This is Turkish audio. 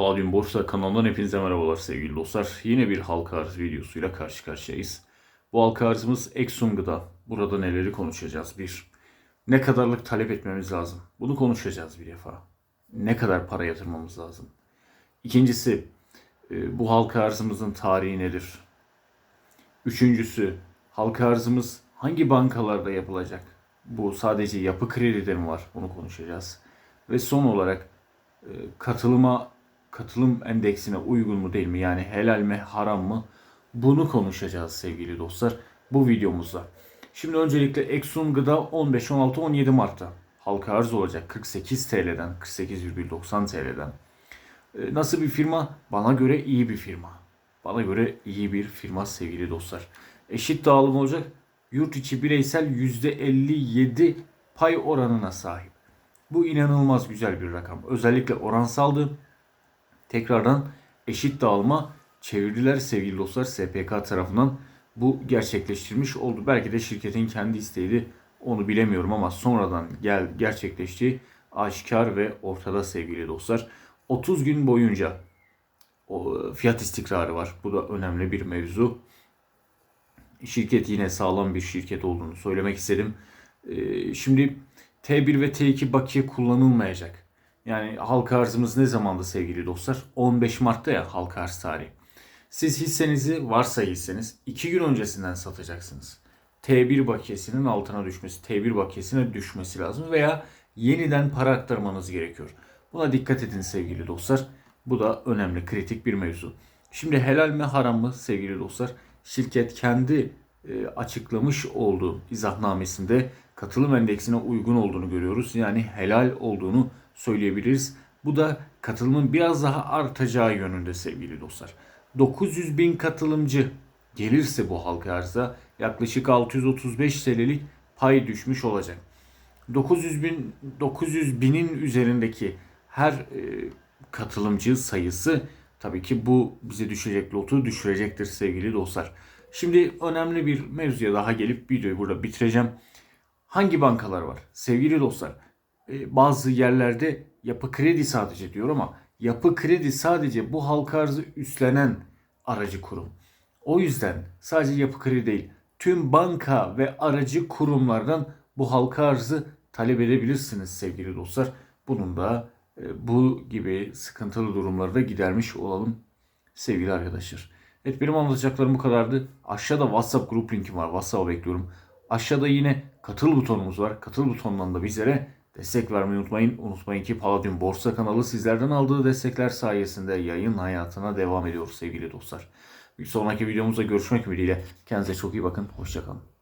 Palladium Borsa kanalından hepinize merhabalar sevgili dostlar. Yine bir halka arz videosuyla karşı karşıyayız. Bu halka arzımız Exxon. Burada neleri konuşacağız? Bir, ne kadarlık talep etmemiz lazım? Bunu konuşacağız bir defa. Ne kadar para yatırmamız lazım? İkincisi, e, bu halka arzımızın tarihi nedir? Üçüncüsü, halka arzımız hangi bankalarda yapılacak? Bu sadece yapı kredileri mi var? Bunu konuşacağız. Ve son olarak e, katılıma katılım endeksine uygun mu değil mi? Yani helal mi haram mı? Bunu konuşacağız sevgili dostlar bu videomuzda. Şimdi öncelikle Exxon Gıda 15, 16, 17 Mart'ta halka arz olacak 48 TL'den 48,90 TL'den. Nasıl bir firma? Bana göre iyi bir firma. Bana göre iyi bir firma sevgili dostlar. Eşit dağılım olacak. Yurt içi bireysel %57 pay oranına sahip. Bu inanılmaz güzel bir rakam. Özellikle oransaldı. Tekrardan eşit dağılıma çevirdiler sevgili dostlar. SPK tarafından bu gerçekleştirmiş oldu. Belki de şirketin kendi isteğiydi. Onu bilemiyorum ama sonradan gel gerçekleşti. Aşikar ve ortada sevgili dostlar. 30 gün boyunca o fiyat istikrarı var. Bu da önemli bir mevzu. Şirket yine sağlam bir şirket olduğunu söylemek istedim. Ee, Şimdi T1 ve T2 bakiye kullanılmayacak. Yani halka arzımız ne zamandı sevgili dostlar? 15 Mart'ta ya halka arz tarihi. Siz hissenizi varsa hisseniz 2 gün öncesinden satacaksınız. T1 bakiyesinin altına düşmesi, T1 bakiyesine düşmesi lazım veya yeniden para aktarmanız gerekiyor. Buna dikkat edin sevgili dostlar. Bu da önemli, kritik bir mevzu. Şimdi helal mi haram mı sevgili dostlar? Şirket kendi e, açıklamış olduğu izahnamesinde katılım endeksine uygun olduğunu görüyoruz. Yani helal olduğunu söyleyebiliriz. Bu da katılımın biraz daha artacağı yönünde sevgili dostlar. 900 bin katılımcı gelirse bu halka arza yaklaşık 635 TL'lik pay düşmüş olacak. 900 bin 900 binin üzerindeki her e, katılımcı sayısı tabii ki bu bize düşecek lotu düşürecektir sevgili dostlar. Şimdi önemli bir mevzuya daha gelip videoyu burada bitireceğim. Hangi bankalar var? Sevgili dostlar, bazı yerlerde yapı kredi sadece diyor ama yapı kredi sadece bu halka arzı üstlenen aracı kurum. O yüzden sadece yapı kredi değil, tüm banka ve aracı kurumlardan bu halka arzı talep edebilirsiniz sevgili dostlar. Bunun da e, bu gibi sıkıntılı durumları da gidermiş olalım sevgili arkadaşlar. Evet benim anlatacaklarım bu kadardı. Aşağıda WhatsApp grup linki var. WhatsApp'a bekliyorum. Aşağıda yine katıl butonumuz var. Katıl butonundan da bizlere destek vermeyi unutmayın. Unutmayın ki Palladium Borsa kanalı sizlerden aldığı destekler sayesinde yayın hayatına devam ediyor sevgili dostlar. Bir sonraki videomuzda görüşmek ümidiyle. Kendinize çok iyi bakın. Hoşçakalın.